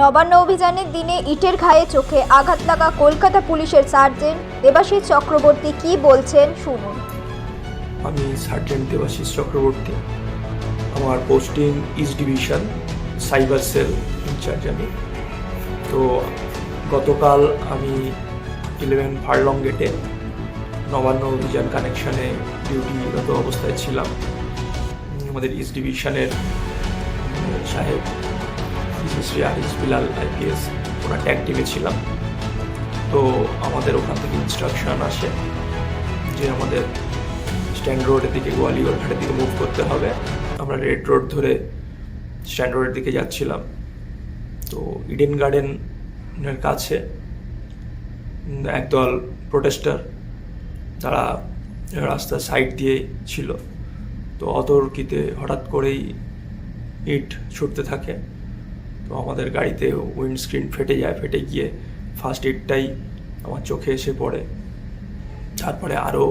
নবান্ন অভিযানের দিনে ইটের ঘায়ে চোখে আঘাত লাগা কলকাতা পুলিশের সার্জেন্ট দেবাশিস চক্রবর্তী কি বলছেন শুনুন। আমি সার্জেন্ট দেবাশিস চক্রবর্তী। আমার posting east division cyber cell in-charge আমি। তো গতকাল আমি ইলেভেন ফার্লং গেটে নবান্ন অভিযান কানেকশনে ডিউটিরত অবস্থায় ছিলাম। আমাদের ইস্ট ডিভিশনের সাহেব শ্রী আরিস বিলাল আইপিএস ওনার ট্যাগ টিমে ছিলাম। তো আমাদের ওখান থেকে ইনস্ট্রাকশন আসে যে আমাদের স্ট্যান্ড রোডের দিকে গোয়ালিয়র ঘাটের দিকে মুভ করতে হবে। আমরা রেড রোড ধরে স্ট্যান্ড রোডের দিকে যাচ্ছিলাম। তো ইডেন গার্ডেনের কাছে একদল প্রোটেস্টার তারা রাস্তার সাইড দিয়ে ছিল। তো অতর্কিতে হঠাৎ করেই ইট ছুটতে থাকে। তো আমাদের গাড়িতে উইন্ডস্ক্রিন ফেটে যায়, ফেটে গিয়ে ফার্স্ট এডটাই আমার চোখে এসে পড়ে। তারপরে আরও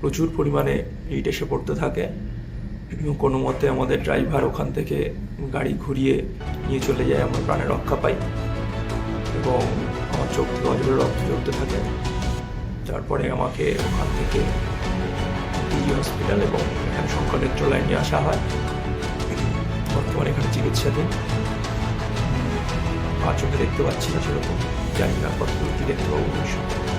প্রচুর পরিমাণে ইট এসে পড়তে থাকে। কোনো মতে আমাদের ড্রাইভার ওখান থেকে গাড়ি ঘুরিয়ে নিয়ে চলে যায়, আমরা প্রাণে রক্ষা পাই। এবং আমার চোখ থেকে অজরে রক্ত ঝরতে থাকে। তারপরে আমাকে ওখান থেকে হসপিটাল এবং এখানে শঙ্কর নেত্রলায় নিয়ে আসা হয়। বর্তমানে এখানে চিকিৎসাধীন। আর চোখে দেখতে পাচ্ছি না সেরকম। জানি না কতদূর কি দেখতে পাবো ভবিষ্যতে।